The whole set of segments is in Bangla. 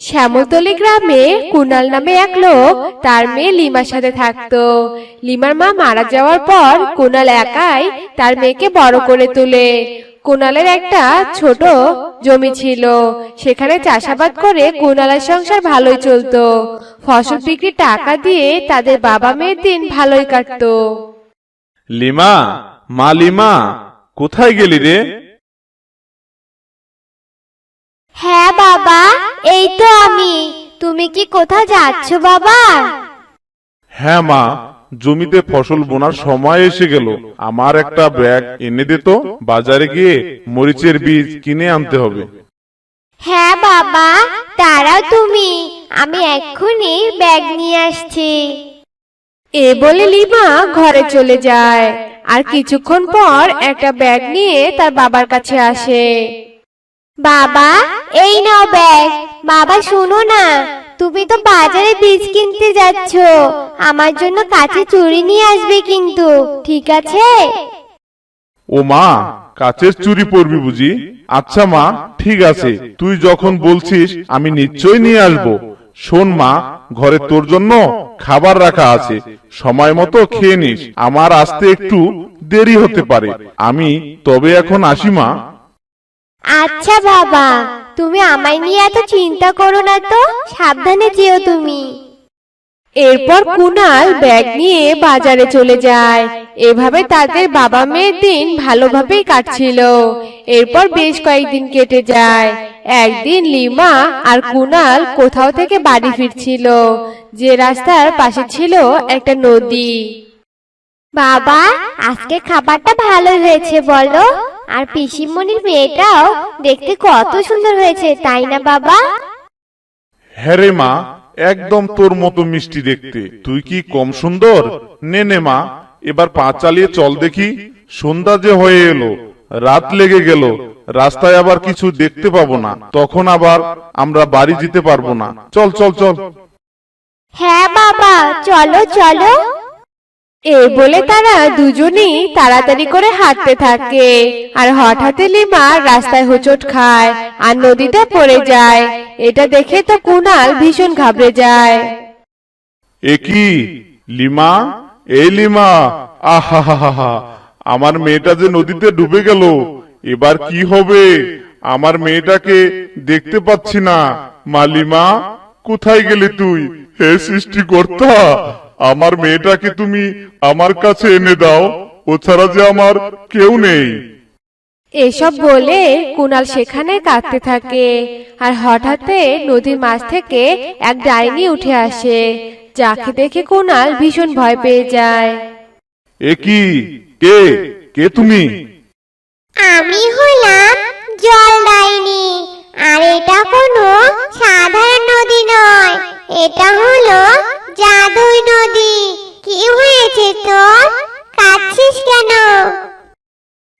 শ্যামলতলি গ্রামে কুনাল নামে এক লোক তার মেয়ে লিমার সাথে থাকতো। লিমার মা মারা যাওয়ার পর কুনাল একাই তার মেয়েকে বড় করে তোলে। কুনালের একটা ছোট জমি ছিল। সেখানে চাষাবাদ করে কুনালের সংসার ভালোই চলতো। ফসল বিক্রি টাকা দিয়ে তাদের বাবা মেয়ের দিন ভালোই কাটতো। লিমা মা লিমা কোথায় গেলি রে? হ্যাঁ বাবা এই তো আমি। তুমি কি কোথাও যাচ্ছ বাবা? হ্যাঁ মা জমিতে ফসল বোনার সময় এসে গেল। আমার একটা ব্যাগ এনে দে তো বাজারে গিয়ে মরিচের বীজ কিনে আনতে হবে। হ্যাঁ বাবা দাঁড়াও তুমি। আমি এক্ষুনি ব্যাগ নিয়ে আসছি। এ বলে লিমা ঘরে চলে যায়। আর কিছুক্ষণ পর একটা ব্যাগ নিয়ে তার বাবার কাছে আসে। বাবা, এই নাও ব্যাগ। বাবা, শোনো না। তুমি তো বাজারে বীজ কিনতে যাচ্ছ। আমার জন্য কাছে চুড়ি নিয়ে আসবে কিন্তু, ঠিক আছে? ও মা, কাচের চুরি পরবি বুঝি? আচ্ছা মা, ঠিক আছে। তুই যখন বলছিস, আমি নিশ্চয়ই নিয়ে আসব। শোন মা, ঘরে তোর জন্য খাবার রাখা আছে। সময় মতো খেয়ে নিস। আমার আসতে একটু দেরি হতে পারে। আমি তবে এখন আসি মা। আচ্ছা বাবা তুমি আমায় নিয়ে এত চিন্তা করো না তো? সাবধানে যেও তুমি। এরপর কুনাল ব্যাগ নিয়ে বাজারে চলে যায়। এভাবে তাদের বাবা মেয়ের দিন ভালোভাবেই কাটছিল। এরপর বেশ কয়েকদিন কেটে যায়। একদিন লিমা আর কুনাল কোথাও থেকে বাড়ি ফিরছিল। যে রাস্তার পাশে ছিল একটা নদী। বাবা আজকে খাবারটা ভালো হয়েছে বলো। আর পিসিমণির মেয়েটাও দেখতে কত সুন্দর হয়েছে তাই না বাবা? হ্যাঁ রে মা একদম তোর মতো মিষ্টি দেখতে। তুই কি কম সুন্দর? নে নে মা এবার পা চালিয়ে চল দেখি। সন্ধ্যা যে হয়ে এলো রাত লেগে গেল রাস্তায় আবার কিছু দেখতে পাবো না। তখন আবার আমরা বাড়ি যেতে পারব না। চল চল চল। হ্যাঁ বাবা চলো চলো। এই বলে তারা দুজনেই তাড়াতাড়ি করে হাঁটতে থাকে। আর হঠাৎ লিমা রাস্তায় হোঁচট খায় আর নদীতে পড়ে যায়। এটা দেখে তো কুনাল ভীষণ ঘাবড়ে যায়। এ কি? লিমা? এই লিমা? আহা হা হা হা আমার মেয়েটা যে নদীতে ডুবে গেল। এবার কি হবে? আমার মেয়েটাকে দেখতে পাচ্ছি না। মালিমা কোথায় গেলি তুই? হে সৃষ্টিকর্তা আমার মেয়েটাকে তুমি আমার কাছে এনে দাও ও ছাড়া যে আমার কেউ নেই। এসব বলে কুনাল সেখানে কাঁদতে থাকে আর হঠাৎ নদীর মাছ থেকে এক ডাইনি উঠে আসে যাকে দেখে কুনাল ভীষণ ভয় পেয়ে যায়। এ কি? কে? কে তুমি? আমি হলাম জল ডাইনি আর এটা কোনো সাধারণ নদী নয় এটা হলো জাদুই নদী কি হয়েছে তোর? কাঁদছিস কেন?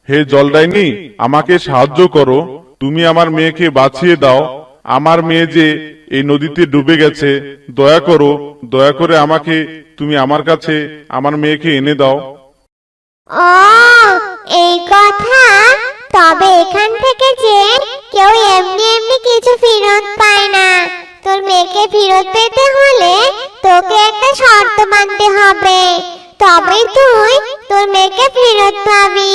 হে জলদাইনি আমাকে সাহায্য করো। তুমি আমার মেয়েকে বাঁচিয়ে দাও। আমার মেয়ে যে এই নদীতে ডুবে গেছে দয়া করো দয়া করে আমাকে তুমি আমার কাছে আমার মেয়েকে এনে দাও। ও এই কথা? তবে এখান থেকে যে কেউ এমনি এমনি কিছু ফেরত পায় না। তোর মেয়েকে ফেরত পেতে হলে তোকে একটা শর্ত মানতে হবে। তবেই তুই তোর মেয়েকে ফেরত পাবি।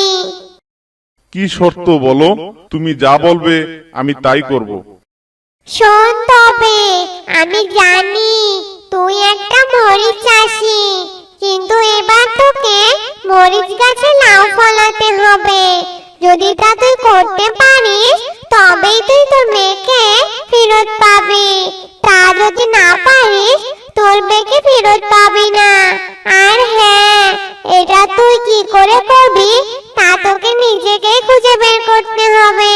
কি শর্ত বলো? তুমি যা বলবে আমি তাই করব। শোন তবে আমি জানি তুই একটা মরিচ চাষি কিন্তু এবার তোকে মরিচ গাছে লাউ ফলাতে হবে। যদি তা তুই করতে পারিস তবেই তুই তোর মেয়েকে ফেরত পাবি। তা যদি না পারিস তোর মেয়েকে ফেরত পাবি না। আর হ্যাঁ এটা তুই কি করে করবি? তা তোকে নিজেকেই খুঁজে বের করতে হবে।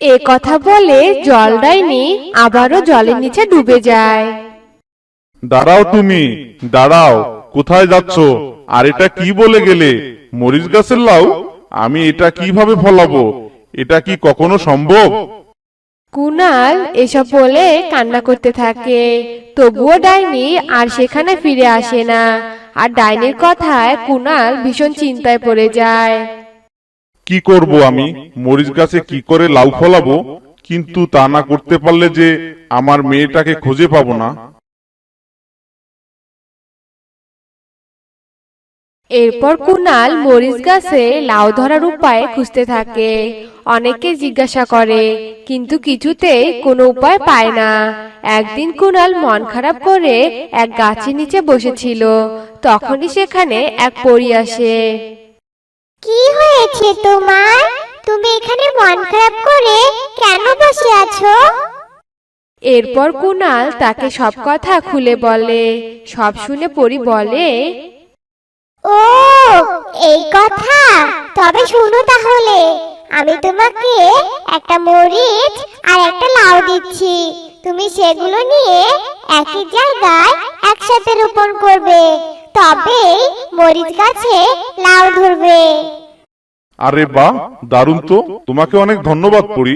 এ কথা বলে জল ডাইনি আবারও জলের নিচে ডুবে যায়। দাঁড়াও তুমি দাঁড়াও কোথায় যাচ্ছ? আর এটা কি বলে গেলে? মরিচ গাছের লাউ? আমি এটা কীভাবে ফলাবো? এটা কি কখনো সম্ভব? কুনাল এসব বলে কান্না করতে থাকে। তবুও ডাইনি আর সেখানে ফিরে আসে না। আর ডাইনির কথায় কুনাল ভীষণ চিন্তায় পড়ে যায়। কি করব আমি? মরিচ গাছে কি করে লাউ ফলাবো? কিন্তু তা না করতে পারলে যে আমার মেয়েটাকে খুঁজে পাবো না। এরপর কুনাল মরিচ গাছে লাউ ধরার উপায় খুঁজতে থাকে। অনেকে জিজ্ঞাসা করে কিন্তু কিছুতেই কোনো উপায় পায় না। একদিন কুনাল মন খারাপ করে এক গাছের নিচে বসেছিল। তখনই সেখানে এক পরি আসে। কি হয়েছে তোমার? তুমি এখানে মন খারাপ করে কেন বসে আছো? এরপর কুনাল তাকে সব কথা খুলে বলে। সব শুনে পরী বলে ও এই কথা। তবে শুনো তাহলে। আমি তোমাকে একটা মরিচ আর একটা লাউ দিচ্ছি। তুমি সেগুলো নিয়ে একই জায়গায় একসাথে রোপণ করবে। তবেই মরিচ গাছে লাউ ধরবে। আরে বাহ, দারুণ তো। তোমাকে অনেক ধন্যবাদ পড়ি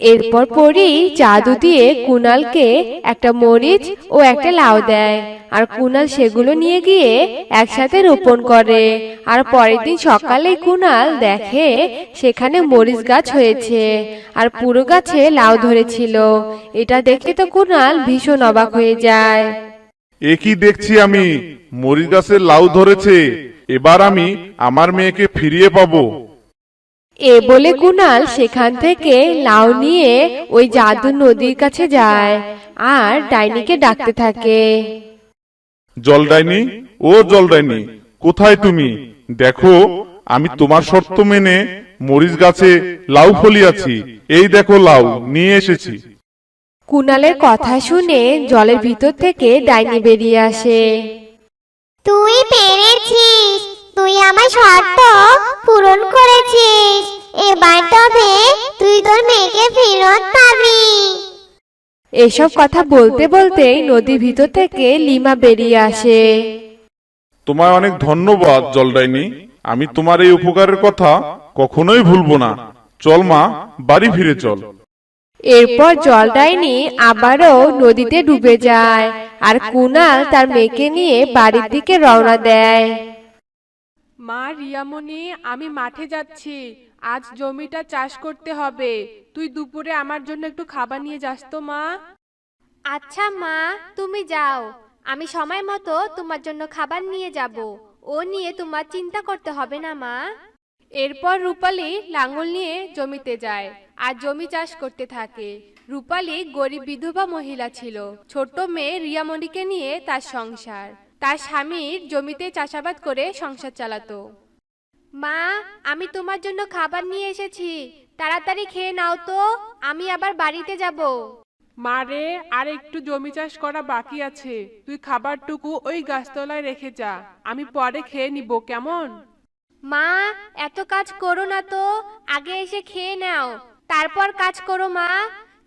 এরপর পরি জাদু দিয়ে কুনালকে একটা মরিচ ও একটা লাউ দেয়। আর কুনাল সেগুলো নিয়ে গিয়ে একসাথে রোপণ করে। আর পরের দিন সকালে কুনাল দেখে সেখানে মরিচ গাছ হয়েছে। আর পুরো গাছে লাউ ধরেছিল। এটা দেখে তো কুনাল ভীষণ অবাক হয়ে যায়। এ কি দেখছি আমি? মরিচ গাছের লাউ ধরেছে। এবার আমি আমার মেয়েকে ফিরিয়ে পাবো। এ বলে কুনাল সেখান থেকে লাউ নিয়ে ওই জাদু নদীর কাছে যায় আর ডাইনিকে ডাকতে থাকে। জলডাইনি ও জলডাইনি কোথায় তুমি? দেখো আমি তোমার শর্ত মেনে মরিচ গাছে লাউ ফলিয়াছি। এই দেখো লাউ নিয়ে এসেছি। কুনালের কথা শুনে জলের ভিতর থেকে ডাইনি বেরিয়ে আসে। তুই পেরেছিস। তুই আমার শর্ত পূরণ করেছিস। এবার তবে তুই তোর মেয়েকে ফেরত পাবি। এসব কথা বলতে বলতেই নদীর ভিতর থেকে লিমা বেরিয়ে আসে। তোমায় অনেক ধন্যবাদ জলডাইনি আমি তোমার এই উপকারের কথা কখনোই ভুলবো না। চল মা বাড়ি ফিরে চল। এরপর জল ডাইনি আবারও নদীতে ডুবে যায় আর কুনাল তার মেয়েকে নিয়ে বাড়ির দিকে রওনা দেয়। মা রিয়ামণি আমি মাঠে যাচ্ছি। আজ জমিটা চাষ করতে হবে। তুই দুপুরে আমার জন্য একটু খাবার নিয়ে যাস তো মা। আচ্ছা মা তুমি যাও। আমি সময় মতো তোমার জন্য খাবার নিয়ে যাব। ও নিয়ে তোমার চিন্তা করতে হবে না মা। এরপর রূপালী লাঙল নিয়ে জমিতে যায় আর জমি চাষ করতে থাকে। রূপালী গরিব বিধবা মহিলা ছিল। ছোট্ট মেয়ে রিয়ামণিকে নিয়ে তার সংসার। তার স্বামীর জমিতে চাষাবাদ করে সংসার চালাতো। মা আমি তোমার জন্য খাবার নিয়ে এসেছি। তাড়াতাড়ি খেয়ে নাও তো আমি আবার বাড়িতে যাব। মারে আর একটু জমি চাষ করা বাকি আছে। তুই খাবারটুকু ওই গাছতলায় রেখে যা আমি পরে খেয়ে নিব কেমন? মা এত কাজ করো না তো আগে এসে খেয়ে নাও। তারপর কাজ করো মা।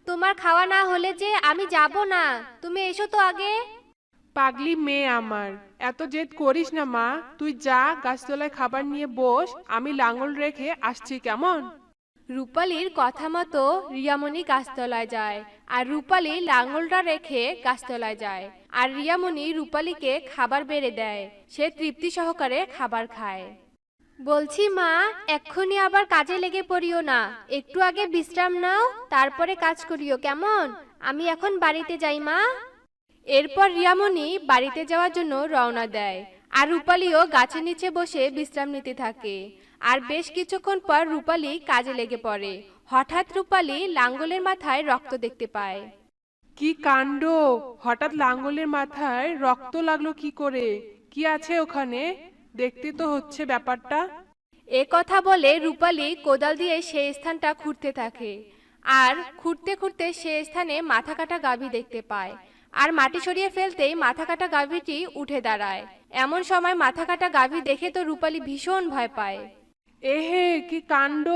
তোমার খাওয়া না হলে যে আমি যাব না। তুমি এসো তো আগে। পাগলি মেয়ে আমার, এত জেদ করিস না মা, তুই যা গাছতলায় খাবার নিয়ে বস, আমি লাঙল রেখে আসছি কেমন? রূপালীর কথা মতো রিয়ামণি গাছতলায় যায়, আর রূপালী লাঙলটা রেখে গাছতলায় যায়, আর রিয়ামণি রূপালীকে খাবার বেড়ে দেয়, সে তৃপ্তি সহকারে খাবার খায়। বলছি মা, এক্ষুনি আবার কাজে লেগে পড়িও না, একটু আগে বিশ্রাম নাও, তারপরে কাজ করিও, কেমন? আমি এখন বাড়িতে যাই মা। এরপর রিয়ামণি বাড়িতে যাওয়ার জন্য রওনা দেয়। আর রূপালীও গাছের নিচে বসে বিশ্রাম নিতে থাকে। আর বেশ কিছুক্ষণ পর রূপালী কাজে লেগে পড়ে। হঠাৎ রূপালী লাঙ্গলের মাথায় রক্ত দেখতে পায়। কি কাণ্ড? হঠাৎ লাঙ্গলের মাথায় রক্ত লাগল কি করে? কি আছে ওখানে? দেখতে তো হচ্ছে ব্যাপারটা। এ কথা বলে রূপালী কোদাল দিয়ে সেই স্থানটা খুঁড়তে থাকে। আর খুঁড়তে খুঁড়তে সে স্থানে মাথা কাটা গাভী দেখতে পায়। আর মাটি সরিয়ে ফেলতেই মাথা কাটা গাভীটি উঠে দাঁড়ায়। এমন সময় মাথা কাটা গাভী দেখে তো রূপালী ভীষণ ভয় পায়। এহে কি কাণ্ড?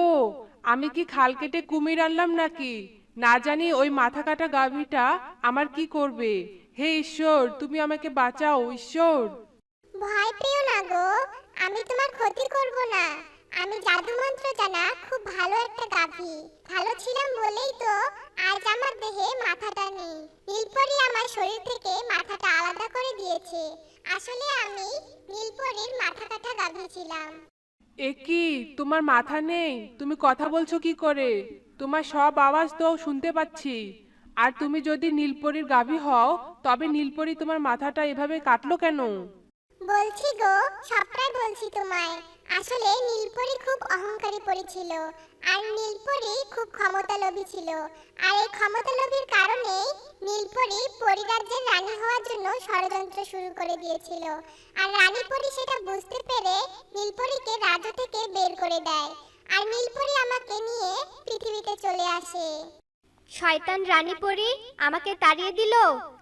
আমি কি খাল কেটে কুমির আনলাম নাকি? না জানি ওই মাথা কাটা গাভীটা আমার কি করবে। হে ঈশ্বর তুমি আমাকে বাঁচাও ঈশ্বর। ভয় পেও না গো আমি তোমার ক্ষতি করব না। আমি জাদু মন্ত্র জানা খুব ভালো একটা গাভী। ভালো ছিলাম বলেই তো আজ আমার দেহে মাথাটা নেই। নীলপরি আমার শরীর থেকে মাথাটা আলাদা করে দিয়েছে। আসলে আমি নীলপরির মাথা কাটা গাভী ছিলাম। এ কি? তোমার মাথা নেই? তুমি কথা বলছো কি করে? তোমার সব আওয়াজ তো শুনতে পাচ্ছি। আর তুমি যদি নীলপরির গাভী হও তবে নীলপরি তোমার মাথাটা এভাবে কাটলো কেন? বলছি গো সবটাই বলছি তোমায়। আসলে নীলপরি খুব অহংকারী পরি ছিল, আর নীলপরি খুব ক্ষমতালোভী ছিল। আর এই ক্ষমতালোভীর কারণে নীলপরি পরিরাজ্যের রানী হওয়ার জন্য ষড়যন্ত্র শুরু করে দিয়েছিল। আর রানী সেটা বুঝতে পেরে নীলপরিকে রাজ্য থেকে বের করে দেয়। আর নীলপরি আমাকে নিয়ে পৃথিবীতে চলে আসে। শয়তান রানী আমাকে তাড়িয়ে দিল,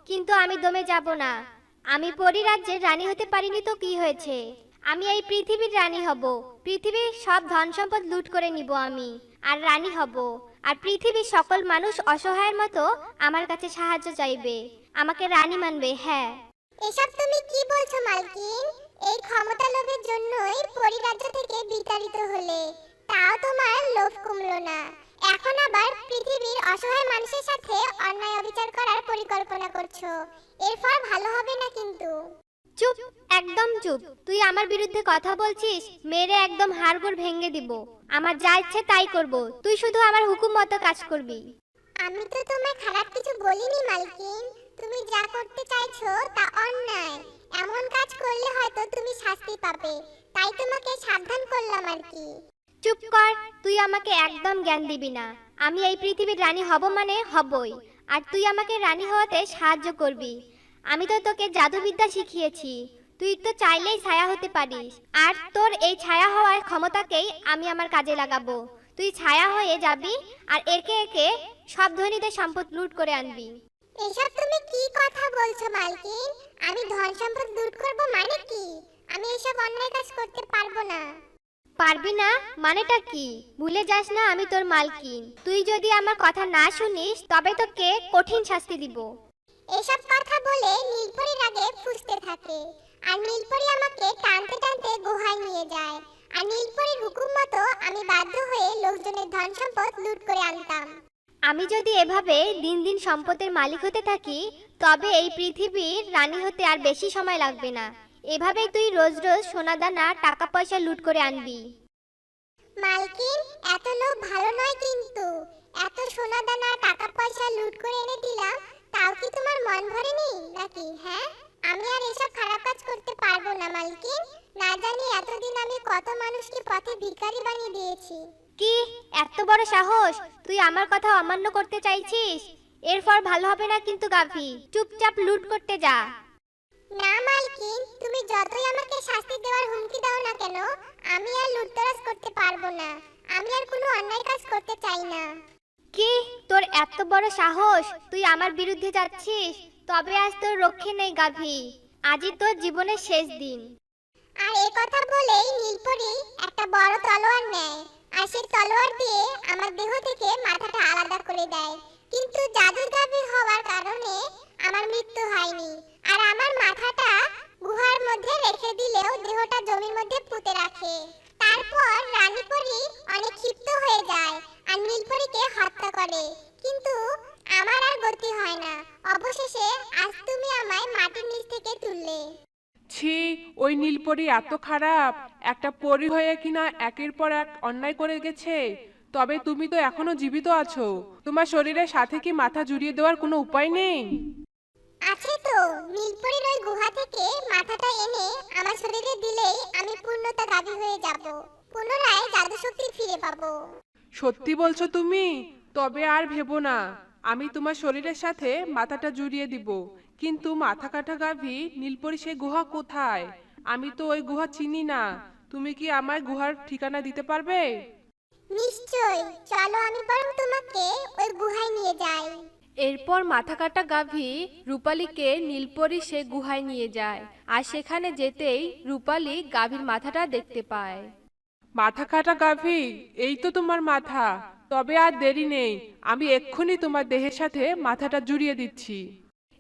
কিন্তু আমি দমে যাব না। আমি পরি রাজ্যের রানী হতে পারিনি তো কি হয়েছে? আমি এই পৃথিবীর রানী হব। পৃথিবীর সব ধন সম্পদ লুট করে নিব আমি, আর রানী হব। আর পৃথিবীর সকল মানুষ অসহায়ের মতো আমার কাছে সাহায্য চাইবে। আমাকে রানী মানবে হ্যাঁ। এসব তুমি কি বলছো, মালকিন? এই ক্ষমতা লোভের জন্যই পরিরাজ্য থেকে বিতাড়িত হলে, তাও তোমার লোভ কমলো না। এখন আবার পৃথিবীর অসহায় মানুষের সাথে অন্যায় অবিচার করার পরিকল্পনা করছ। এর ফল ভালো হবে না কিন্তু। চুপ একদম চুপ। তুই আমার বিরুদ্ধে কথা বলছিস মেরে একদম হাড়গোড় ভেঙে দিব। আমার যা ইচ্ছে তাই করব তুই শুধু আমার হুকুম মতো কাজ করবি। আমি তো তোমায় খারাপ কিছু বলিনি মালকিন। তুমি যা করতে চাইছো তা অন্যায়। এমন কাজ করলে হয়তো তুমি শাস্তি পাবে। তাই তোমাকে সাবধান করলাম আর কি। চুপ কর তুই আমাকে একদম জ্ঞান দিবি না। আমি এই পৃথিবীর রানী হব মানে হবই। আর তুই আমাকে রানী হওয়াতে সাহায্য করবি। আমি তো তোকে জাদুবিদ্যা শিখিয়েছি। তুই তো চাইলেই ছায়া হতে পারিস। আর তোর এই ছায়া হওয়ার ক্ষমতাকেই আমি আমার কাজে লাগাবো। তুই ছায়া হয়ে যাবি আর একে একে সব ধনীদের সম্পদ লুট করে আনবি। এসব তুমি কি কথা বলছো মালকিন? আমি ধন সম্পদ লুট করব মানে কি? আমি এসব অন্যায় কাজ করতে পারব না। পারবি না? মানেটা কি? ভুলে যাস না আমি তোর মালকিন। তুই যদি আমার কথা না শুনিস তবে তোকে কঠিন শাস্তি দিব। এসব কথা বলে নীলপরি রাগে ফুঁসতে থাকে আর নীলপরি আমাকে টানতে টানতে গুহায় নিয়ে যায়। আর নীলপরির হুকুম মতো আমি বাধ্য হয়ে লোকজনের ধন সম্পদ লুট করে আনতাম। আমি যদি এভাবে দিন দিন সম্পদের মালিক হতে থাকি তবে এই পৃথিবীর রানী হতে আর বেশি সময় লাগবে না। এভাবেই তুই রোজ রোজ সোনা দানা টাকা পয়সা লুট করে আনবি। মালকিন এত লোক ভালো নয় কিন্তু। এত সোনা দানা টাকা পয়সা লুট করে এনে দিলাম তাও কি তোমার মন ভরেনি? নাকি হ্যাঁ? আমি আর এসব খারাপ কাজ করতে পারব না মালকিন। না জানি এতদিন আমি কত মানুষকে পথে ভিখারি বানিয়ে দিয়েছি। কি? এত বড় সাহস? তুই আমার কথা অমান্য করতে চাইছিস? এরপর ভালো হবে না কিন্তু গাভী। চুপচাপ লুট করতে যা। না মালকিন তুমি যতই আমাকে শাস্তি দেওয়ার হুমকি দাও না কেন আমি আর লুটতরাজ করতে পারব না। আমি আর কোনো অন্যায় কাজ করতে চাই না। কি? তোর এত বড় সাহস? তুই আমার বিরুদ্ধে যাচ্ছিস? তবে আজ তোর রক্ষে নেই গাভী। আজই তোর জীবনের শেষ দিন। আর এই কথা বলেই নীলপরি একটা বড় তলোয়ার নেয়। আর সেই তলোয়ার দিয়ে আমার দেহ থেকে মাথাটা আলাদা করে দেয়। কিন্তু জাদুর গাভী হওয়ার কারণে আমার মৃত্যু হয়নি। আর আমার মাথাটা গুহার মধ্যে রেখে দিলেও দেহটা জমির মধ্যে পুঁতে রাখে। তারপর রানীপরি অনেক ক্ষিপ্ত হয়ে যায় আর নীলপরিকে হত্যা করে। কিন্তু আমার আর গতি হয় না। অবশেষে আজ তুমি আমায় মাটির নিচ থেকে তুললে। ছি ওই নীলপরি এত খারাপ। একটা পরি হয়ে কিনা একের পর এক অন্যায় করে গেছে। তবে তুমি তো এখনও জীবিত আছো। তোমার শরীরের সাথে কি মাথা জুড়িয়ে দেওয়ার কোনো উপায় নেই? আছে তো। নীলপরির ওই গুহা থেকে মাথাটা এনে আমার শরীরে দিলেই আমি পূর্ণতা গাভী হয়ে যাব। পুনরায় জাদু শক্তি ফিরে পাবো। সত্যি বলছো তুমি? তবে আর ভেবো না। আমি তোমার শরীরের সাথে মাথাটা জুড়িয়ে দিব কিন্তু মাথা কাটা গাভী নীলপরি সেই গুহা কোথায়? আমি তো ওই গুহা চিনি না তুমি কি আমায় গুহার ঠিকানা দিতে পারবে? নিশ্চয় চলো আমি বরং তোমাকে ওই গুহায় নিয়ে যাই। এরপর মাথা কাটা গাভী রূপালীকে নীলপরি সে গুহায় নিয়ে যায় আর সেখানে যেতেই রূপালী গাভীর মাথাটা দেখতে পায়। মাথা কাটা গাভী এই তো তোমার মাথা। তবে আর দেরি নেই আমি এক্ষুনি তোমার দেহের সাথে মাথাটা জুড়িয়ে দিচ্ছি।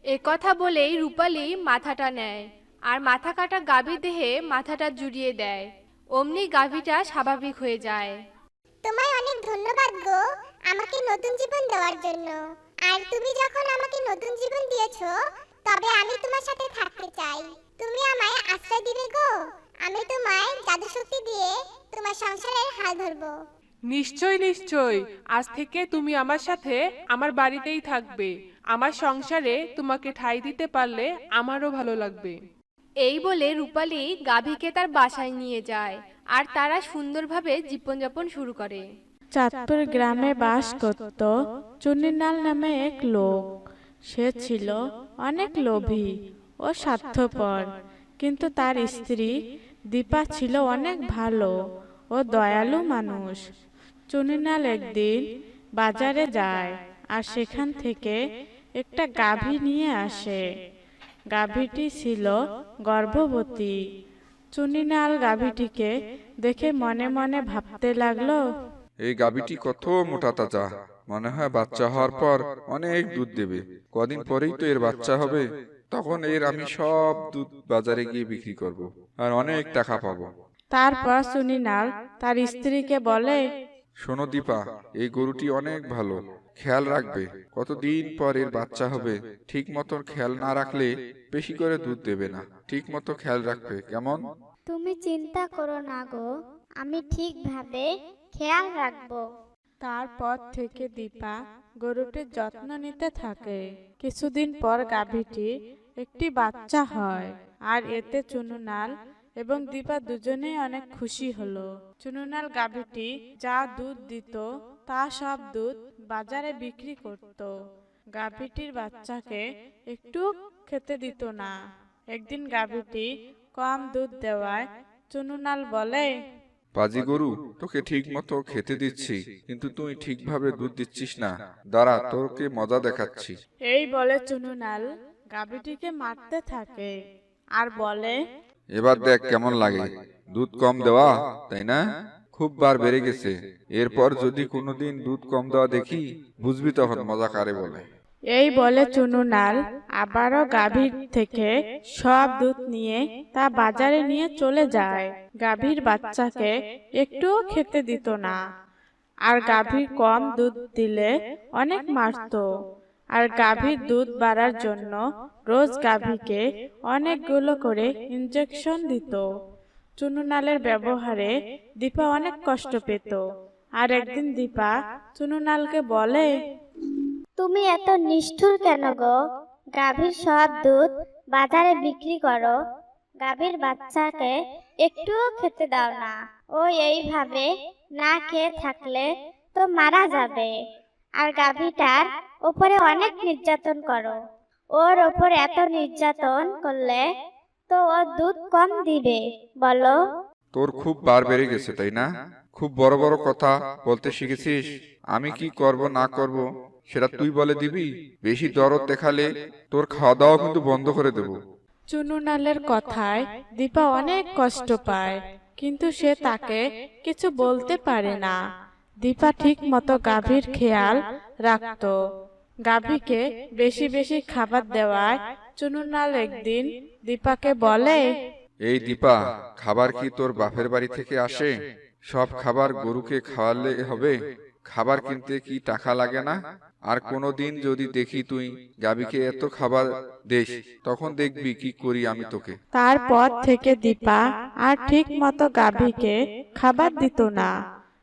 এ কথা বলেই রূপালী মাথাটা নেয় আর মাথা কাটা গাভীর দেহে মাথাটা জুড়িয়ে দেয়। অমনি গাভীটা স্বাভাবিক হয়ে যায়। তোমায় অনেক ধন্যবাদ গো আমাকে নতুন জীবন দেওয়ার জন্য। আর তুমি যখন আমাকে নতুন জীবন দিয়েছ তবে আমি তোমার সাথে থাকতে চাই। তুমি আমায় আশ্রয় দিবে গো আমি তোমায় জাদু শক্তি দিয়ে তোমার সংসারের হাল ধরবো। নিশ্চয় নিশ্চয়। আজ থেকে তুমি আমার সাথে আমার বাড়িতেই থাকবে। আমার সংসারে তোমাকে ঠাঁই দিতে পারলে আমারও ভালো লাগবে। এই বলে রূপালী গাভীকে তার বাসায় নিয়ে যায় আর তারা সুন্দরভাবে জীবনযাপন শুরু করে। চাঁদপুর গ্রামে বাস করত চুনিনাল নামে এক লোক। সে ছিল অনেক লোভী ও স্বার্থপর কিন্তু তার স্ত্রী দীপা ছিল অনেক ভালো ও দয়ালু মানুষ। চুনিনাল একদিন বাজারে যায় আর সেখান থেকে একটা গাভী নিয়ে আসে। গাভীটি ছিল গর্ভবতী। চুনিনাল গাভীটিকে দেখে মনে মনে ভাবতে লাগল এই গাভীটি কত মোটা তাজা। মনে হয় বাচ্চা হওয়ার পর অনেক দুধ দেবে। কদিন পরেই তো এর বাচ্চা হবে। তখন এর আমি সব দুধ বাজারে গিয়ে বিক্রি করব আর অনেক টাকা পাবো। তারপর সুনিনাল তার স্ত্রীকে বলে শোনো দীপা এই গরুটি অনেক ভালো খেয়াল রাখবে কতদিন পর এর বাচ্চা হবে ঠিক মতো খেয়াল না রাখলে বেশি করে দুধ দেবে না ঠিক মতো খেয়াল রাখবে কেমন? তুমি চিন্তা করো না গো আমি ঠিকভাবে খেয়াল রাখব। তারপর থেকে দীপা গরুটির যত্ন নিতে থাকে। কিছুদিন পর গাভীটি একটি বাচ্চা হয় আর এতে চুনুনাল এবং দীপা দুজনেই অনেক খুশি হলো। চুনুনাল গাভীটি যা দুধ দিত তা সব দুধ বাজারে বিক্রি করত। গাভীটির বাচ্চাকে একটু খেতে দিত না। একদিন গাভীটি কম দুধ দেওয়ায় চুনুনাল বলে পাজি গরু তোকে ঠিক মতো খেতে দিচ্ছি কিন্তু তুই ঠিকভাবে দুধ দিচ্ছিস না। দাঁড়া তোকে মজা দেখাচ্ছি। এই বলে চুনুনাল গাভীটিকে মারতে থাকে আর বলে এবার দেখ কেমন লাগে। দুধ কম দেওয়া তাই না? খুব বার বেড়ে গেছে। এরপর যদি কোনোদিন দুধ কম দেওয়া দেখি বুঝবি তখন মজা কারে বলে। এই বলে চুনুনাল আবারও গাভীর থেকে সব দুধ নিয়ে তা বাজারে নিয়ে চলে যায়। গাভীর বাচ্চাকে একটুও খেতে দিত না। আর গাভীর কম দুধ দিলে অনেক মারতো। আর গাভীর দুধ বাড়ার জন্য রোজ গাভীকে অনেকগুলো করে ইঞ্জেকশন দিত। চুনুনালের ব্যবহারে দীপা অনেক কষ্ট পেত। আর একদিন দীপা চুনুনালকে বলে তুমি এত নিষ্ঠুর কেন গো? গাভীর সব দুধ বাজারে বিক্রি করো। গাভীর বাচ্চাকে একটুও খেতে দাও না। ও এইভাবে না খেয়ে থাকলে তো মারা যাবে। আর গাভীটার ওপরে অনেক নির্যাতন করো। ওর ওপর এত নির্যাতন করলে তো ও দুধ কম দিবে বলো। তোর খুব বার বেড়ে গেছে তাই না? খুব বড় বড় কথা বলতে শিখেছিস। আমি কি করব না করব সেটা তুই বলে দিবি? বেশি দরদ দেখালে তোর খাওয়া দাওয়া কিন্তু বন্ধ করে দেবো। চুনুনালের কথায় দীপা অনেক কষ্ট পায় কিন্তু সে তাকে কিছু বলতে পারে না। দীপা ঠিক মতো গাভীর খেয়াল রাখত। গাভীকে বেশি বেশি খাবার দেওয়ায় চুনুনাল একদিন দীপাকে বলে এই দীপা খাবার কি তোর বাপের বাড়ি থেকে আসে? সব খাবার গরুকে খাওয়ালে হবে। খাবার কিনতে কি টাকা লাগে না? আর কোনোদিন যদি দেখি তুই গাবিকে এত খাবার দেস তখন দেখবি কি করি আমি তোকে। তারপর থেকে দীপা আর ঠিক মতো গাভীকে খাবার দিত না।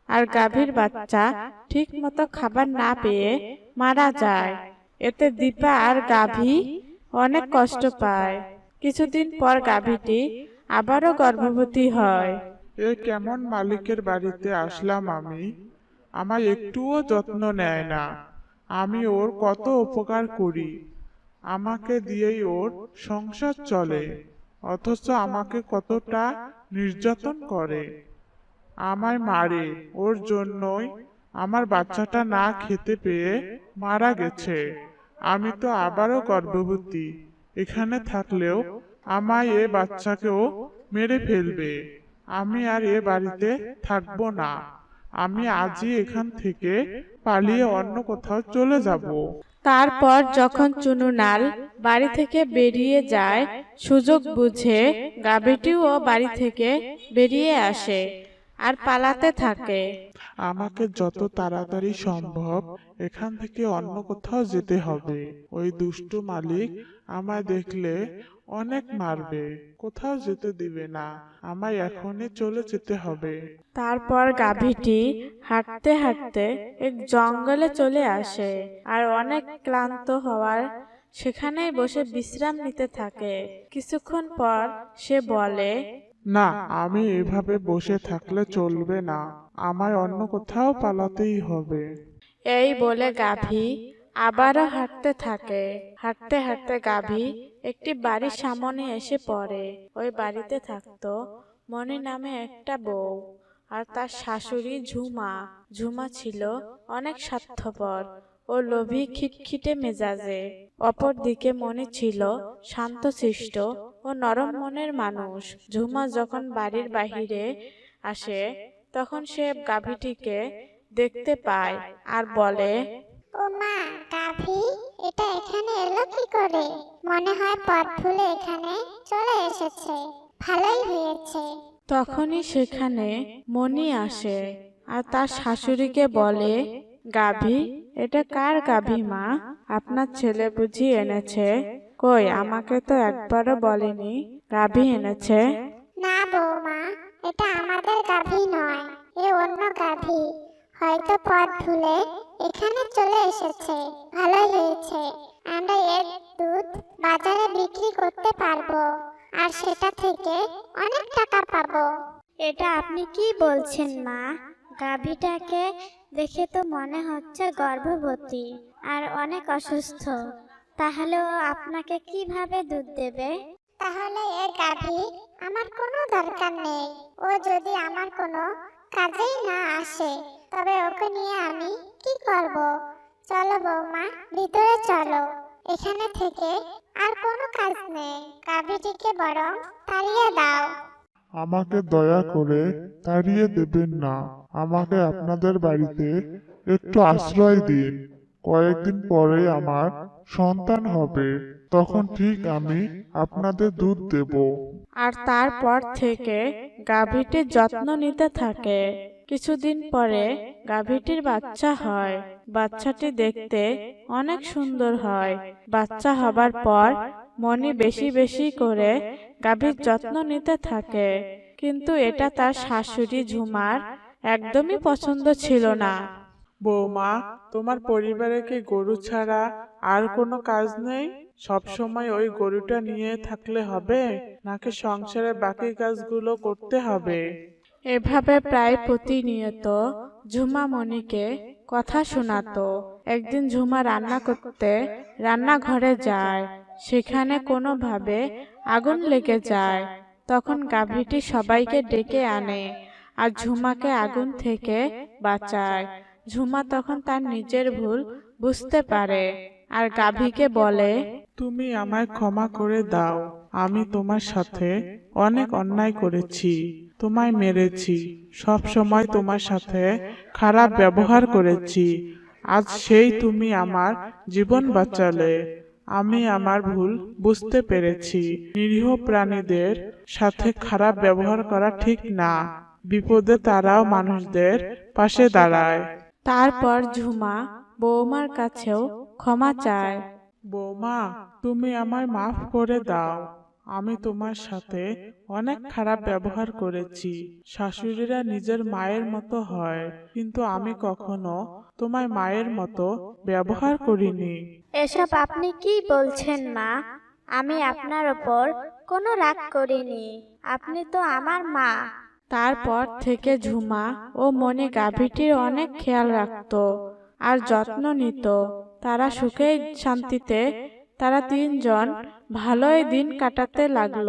আর গাভীর বাচ্চা ঠিক মতো খাবার না পেয়ে মারা যায়। এতে দীপা আর গাভী অনেক কষ্ট পায়। কিছুদিন পর গাভীটি আবারও গর্ভবতী হয়। এ কেমন মালিকের বাড়িতে আসলাম আমি? আমার একটুও যত্ন নেয় না। আমি ওর কত উপকার করি। আমাকে দিয়েই ওর সংসার চলে। অথচ আমাকে কতটা নির্যাতন করে। আমায় মারে, ওর জন্যই আমার বাচ্চাটা না খেতে পেয়ে মারা গেছে। আমি তো আবারও গর্ভবতী। এখানে থাকলেও আমায় এ বাচ্চাকেও মেরে ফেলবে। আমি আর এ বাড়িতে থাকব না। আমি আজই এখান থেকে পালিয়ে অন্য কোথাও চলে যাব। তারপর যখন চুনুনাল বাড়ি থেকে বেরিয়ে যায়, সুযোগ বুঝে গাভীটিও বাড়ি থেকে বেরিয়ে আসে। আর পালাতে থাকে। আমাকে যত তাড়াতাড়ি সম্ভব এখান থেকে অন্য কোথাও যেতে হবে। ওই দুষ্টু মালিক আমায় দেখলে অনেক মারবে কোথাও যেতে দিবে না আমায় এখনই চলে যেতে হবে। তারপর গাভীটি হাঁটতে হাঁটতে এক জঙ্গলে চলে আসে আর অনেক ক্লান্ত হওয়ার সেখানেই বসে বিশ্রাম নিতে থাকে। কিছুক্ষণ পর সে বলে না আমি এভাবে বসে থাকলে চলবে না। আমায় অন্য কোথাও পালাতেই হবে। এই বলে গাভী আবারও হাঁটতে থাকে। হাঁটতে হাঁটতে গাভী একটি বাড়ির সামনে এসে পড়ে। ওই বাড়িতে থাকতো মনি নামে একটা বউ। আর তার শাশুড়ি ঝুমা। ঝুমা ছিল অনেক স্বার্থপর। ও লোভী খিটখিটে মেজাজে। অপরদিকে মনে ছিল শান্ত শান্তশিষ্ট ও নরম মনের মানুষ। ঝুমা যখন বাড়ির বাহিরে আসে তখন সে গাভীটিকে দেখতে পায় আর বলে ও মা গাভী এটা এখানে এলো কি করে? মনে হয় পথ ভুলে এখানে চলে এসেছে। ভালোই হয়েছে। তখনই সেখানে মণি আসে আর তার শাশুড়িকে বলে গাভী? এটা কার গাভী মা? আপনার ছেলে বুঝি এনেছে। কই আমাকে তো একবারও বলেনি। গাভী এনেছে? না বৌমা এটা আমাদের গাভী নয় এ অন্য গাভী। হয়তো পথ ভুলে এখানে চলে এসেছে। ভালো হয়েছে। আমরা এর দুধ বাজারে বিক্রি করতে পারব আর সেটা থেকে অনেক টাকা পাবো। এটা আপনি কি বলছেন মা? গাভীটাকে দেখে তো মনে হচ্ছে গর্ভবতী আর অনেক অসুস্থ। তাহলে ও আপনাকে কীভাবে দুধ দেবে? তাহলে এ গাভী, আমার কোনো দরকার নেই। ও যদি আমার কোনো কাজেই না আসে, তবে ওকে নিয়ে আমি কি করব? চলো বৌমা, ভিতরে চলো। এখানে থেকে আর কোনো কাজ নেই। গাভীটিকে বরং তাড়িয়ে দাও। আমাকে দয়া করে তাড়িয়ে দেবেন না। আমাকে আপনাদের বাড়িতে একটু আশ্রয় দিন। কয়েকদিন পরে আমার সন্তান হবে। তখন ঠিক আমি আপনাদের দুধ দেব। আর তারপর থেকে গাভীটির যত্ন নিতে থাকে। কিছুদিন পরে গাভীটির বাচ্চা হয়। বাচ্চাটি দেখতে অনেক সুন্দর হয়। বাচ্চা হবার পর মনি বেশি বেশি করে গাভীর যত্ন নিতে থাকে। কিন্তু এটা তার শাশুড়ি ঝুমার একদমই পছন্দ ছিল না। বৌমা তোমার পরিবারে কি গরু ছাড়া আর কোনো কাজ নেই? সব সময় ওই গরুটা নিয়ে থাকলে হবে? নাকি সংসারের বাকি কাজগুলো করতে হবে? এভাবে প্রায় প্রতিনিয়ত ঝুমা মনিকে কথা শোনাতো। একদিন ঝুমা রান্না করতে রান্নাঘরে যায়। সেখানে কোনোভাবে আগুন লেগে যায়। তখন গাভীটি সবাইকে ডেকে আনে আর ঝুমাকে আগুন থেকে বাঁচায়। ঝুমা তখন তার নিজের ভুল বুঝতে পারে আর গাভীকে বলে তুমি আমায় ক্ষমা করে দাও। আমি তোমার সাথে অনেক অন্যায় করেছি। তোমায় মেরেছি। সব সময় তোমার সাথে খারাপ ব্যবহার করেছি। আজ সেই তুমি আমার জীবন বাঁচালে। আমি আমার ভুল বুঝতে পেরেছি। নিরীহ প্রাণীদের সাথে খারাপ ব্যবহার করা ঠিক না। বিপদে তারাও মানুষদের পাশে দাঁড়ায়। তারপর ঝুমা বৌমার কাছেও ক্ষমা চায়। বৌমা তুমি আমায় মাফ করে দাও। আমি তোমার সাথে অনেক খারাপ ব্যবহার করেছি। শাশুড়িরা নিজের মায়ের মতো হয়। কিন্তু আমি কখনো তোমায় মায়ের মতো ব্যবহার করিনি। এসব আপনি কি বলছেন মা? আমি আপনার ওপর কোনো রাগ করিনি। আপনি তো আমার মা। তারপর থেকে ঝুমা ও মনে গাভীটির অনেক খেয়াল রাখতো আর যত্ন নিত। তারা সুখে শান্তিতে তারা তিনজন ভালোই দিন কাটাতে লাগল।